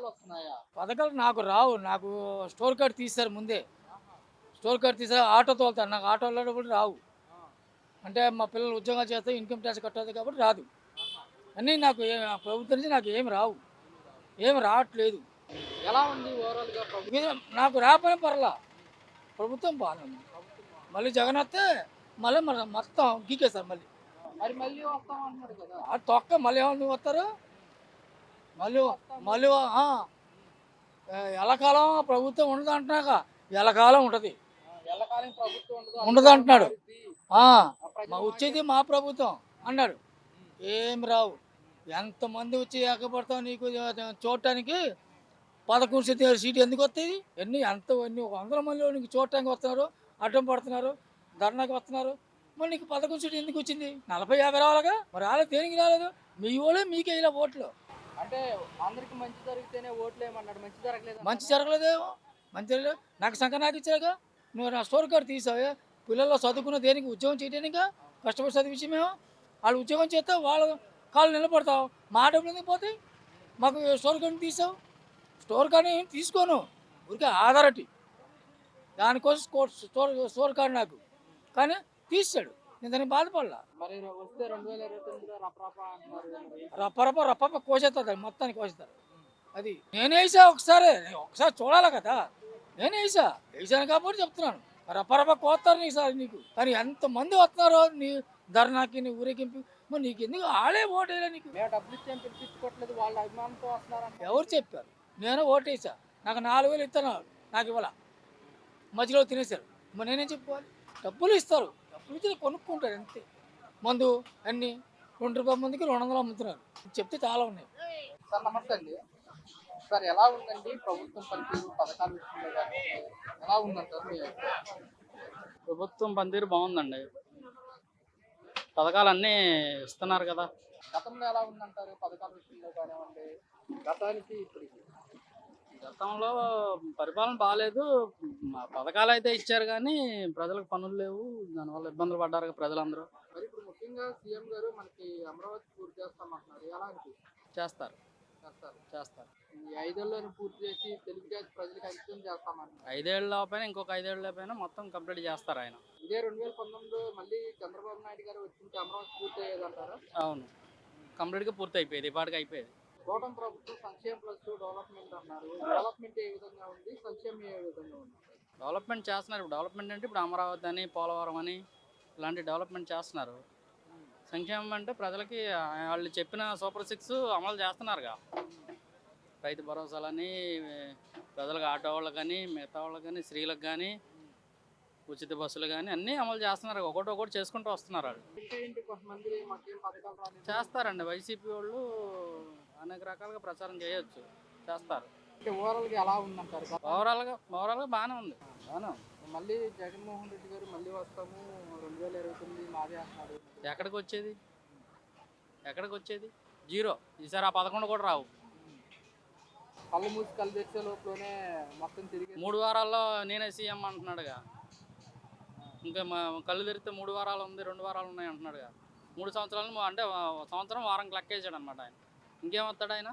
పథకాలు వస్తున్నాయా పథకాలు నాకు రావు. నాకు స్టోర్ కార్డ్ తీస్తారు ముందే. స్టోర్ కార్డ్ తీసారు ఆటో తోలుతాను నాకు ఆటోలో కూడా రావు. అంటే మా పిల్లలు ఉద్యోగాలు చేస్తే ఇన్కమ్ ట్యాక్స్ కట్టదు కాబట్టి రాదు. అన్నీ నాకు ప్రభుత్వం నుంచి నాకు ఏమి రావు. ఏమి రావట్లేదు. ఎలా ఉంది ఓవరాల్గా ప్రభుత్వం? ఇది నాకు రాకపోయినా పర్లా ప్రభుత్వం బాగానే ఉంది. మళ్ళీ జగన్ వస్తే మళ్ళీ మన మొత్తం గీకేస్తారు మళ్ళీ. మరి మళ్ళీ వస్తాం కదా. తొక్క మళ్ళీ ఏమన్నా వస్తారు? మళ్ళీ మళ్ళీ ఆ, ఎల్లకాలం ప్రభుత్వం ఉండదు అంటున్నాక ఎల్లకాలం ఉంటుంది. ఉండదు ఉండదు అంటున్నాడు. వచ్చేది మా ప్రభుత్వం అన్నాడు. ఏం రావు. ఎంతమంది వచ్చి ఏకపడతావు నీకు చూడటానికి? పదకొండు సీట్ సీట్ ఎందుకు వస్తాయి? ఎన్ని ఎంత ఎన్ని ఒక వందల మంది నీకు చూడటానికి వస్తున్నారు అడ్డం పడుతున్నారు ధర్నాకి వస్తున్నారు. మరి నీకు పదకొండు సీట్ ఎందుకు వచ్చింది? నలభై యాభై రావాలిగా? మరి రాలేదు దేనికి రాలేదు? మీ వాళ్ళే మీకే ఇలా ఓట్లు. అంటే అందరికి మంచి జరిగితేనే ఓట్లు ఏమన్నాడు మంచి జరగలేదు? మంచి జరగలేదేమో? మంచి జరగలేదు. నాకు సంక్రాంతి నాకు నువ్వు నా స్టోర్ కార్డు తీసావే. పిల్లల్లో చదువుకున్న దేనికి ఉద్యోగం చేయడానికి కష్టపడి చదివించి మేము వాళ్ళు ఉద్యోగం చేస్తే వాళ్ళ కాళ్ళు నిలబడతావు. మా డబ్బులు పోతే మాకు స్టోర్ కార్డు తీసావు? స్టోర్ కార్డు ఏం తీసుకోను. ఊరికే ఆధారటి దానికోసం స్టోర్ స్టోర్ స్టోర్ కార్డు నాకు. కానీ తీసాడు. నేను దానికి బాధపడలా. మరి వస్తే రెండు వేల ఇరవై తొమ్మిదిలో రపరప అంటున్నారు. అది మొత్తానికి కోసేస్తారు అది నేను వేసా ఒకసారి ఒకసారి చూడాలి కదా? నేను వేసా వేసాను కాబట్టి చెప్తున్నాను. రప్పరప్ప కోస్తారు నీకు సార్ నీకు. కానీ ఎంతమంది వస్తున్నారో నీ ధర్నాకి నీ ఊరేగింపు మరి నీకు ఎందుకు ఆడే ఓటేలా నీకు? మేము డబ్బులు ఇచ్చాం పిలిపించుకోవట్లేదు వాళ్ళ అభిమానంతో ఎవరు చెప్పారు? నేను ఓటేసా నాకు నాలుగు వేలు ఇస్తాను నాకు ఇవ్వాల? మధ్యలో తినేశారు. మరి నేనేం చెప్పుకోవాలి? డబ్బులు ఇస్తారు. ఇచ్చి కొనుక్కుంటారు అంతే. మందు అన్నీ రెండు రూపాయల మందికి రెండు వందలు అమ్ముతున్నారు. చెప్తే చాలా ఉన్నాయి. సార్ నమస్తే అండి. సార్ ఎలా ఉందండి ప్రభుత్వం పనితీరు పథకాల ఎలా ఉందంటారు? ప్రభుత్వం పనితీరు బాగుందండి. పథకాలన్నీ ఇస్తున్నారు కదా. గతంలో ఎలా ఉందంటారు? పథకాల విషయంలో కానివ్వండి. గతానికి ఇప్పటికి గతంలో పరిపాలన బాగాలేదు పథకాలు అయితే ఇచ్చారు కానీ ప్రజలకు పనులు లేవు. దానివల్ల ఇబ్బందులు పడ్డారు ప్రజలందరూ. మరి ఇప్పుడు ముఖ్యంగా సీఎం గారు మనకి అమరావతి పూర్తి చేస్తామంటున్నారు. ఎలా చేస్తారు. చేస్తారు. చేస్తారు. ఈ ఐదేళ్ళను పూర్తి చేసి తెలుగు జాతి ప్రజలకు అంకితం చేస్తామంటున్నారు. ఐదేళ్ళ పైన ఇంకొక ఐదేళ్ళ పైన మొత్తం కంప్లీట్ చేస్తారు ఆయన. ఇదే రెండు వేల పంతొమ్మిదిలో మళ్ళీ చంద్రబాబు నాయుడు గారు వచ్చింటే అమరావతి పూర్తి అయ్యేదంటారా అవును. కంప్లీట్గా పూర్తి అయిపోయేది ఇప్పటికి అయిపోయేది. కూటమి ప్రభుత్వం సంక్షేమ ప్లస్ డెవలప్మెంట్ అన్నారు. డెవలప్మెంట్ ఏ విధంగా ఉంది? సంక్షేమం ఏ విధంగా ఉంది? డెవలప్మెంట్ చేస్తున్నారు. ఇప్పుడు డెవలప్మెంట్ అంటే ఇప్పుడు అమరావతి అని పోలవరం అని ఇలాంటి డెవలప్మెంట్ చేస్తున్నారు. సంక్షేమం అంటే ప్రజలకి వాళ్ళు చెప్పిన సూపర్ సిక్స్ అమలు చేస్తున్నారుగా. రైతు భరోసాలని ప్రజలకు ఆటో వాళ్ళకి కానీ మిగతా వాళ్ళకి కానీ స్త్రీలకు కానీ ఉచిత బస్సులు కానీ అన్నీ అమలు చేస్తున్నారు. ఒకటి ఒకటి చేసుకుంటూ వస్తున్నారు వాళ్ళు. చేస్తారండి. వైసీపీ వాళ్ళు అనేక రకాలుగా ప్రచారం చేయొచ్చు. చేస్తారు. ఎలా ఉందంటారు? ఓవరాల్గా ఓవరాల్గా బాగానే ఉంది. బాగానే ఉంది. మళ్ళీ జగన్మోహన్ రెడ్డి గారు మళ్ళీ వస్తాము. రెండు వేల ఇరవై తొమ్మిది మాదే అంటున్నారు. ఎక్కడికి వచ్చేది ఎక్కడికి వచ్చేది జీరో. ఈసారి ఆ పదకొండు కూడా రావు. కళ్ళు మూసి కళ్ళు తెచ్చే లోపలనే మొత్తం తిరిగి మూడు వారాల్లో నేనే సీఎం అంటున్నాడుగా. ఇంకా మా కళ్ళు తెరిస్తే మూడు వారాలు ఉంది రెండు వారాలు ఉన్నాయి అంటున్నాడు కదా మూడు సంవత్సరాలు అంటే సంవత్సరం వారం లెక్కేసాడు అనమాట ఆయన. ఇంకేం వస్తాడు ఆయన?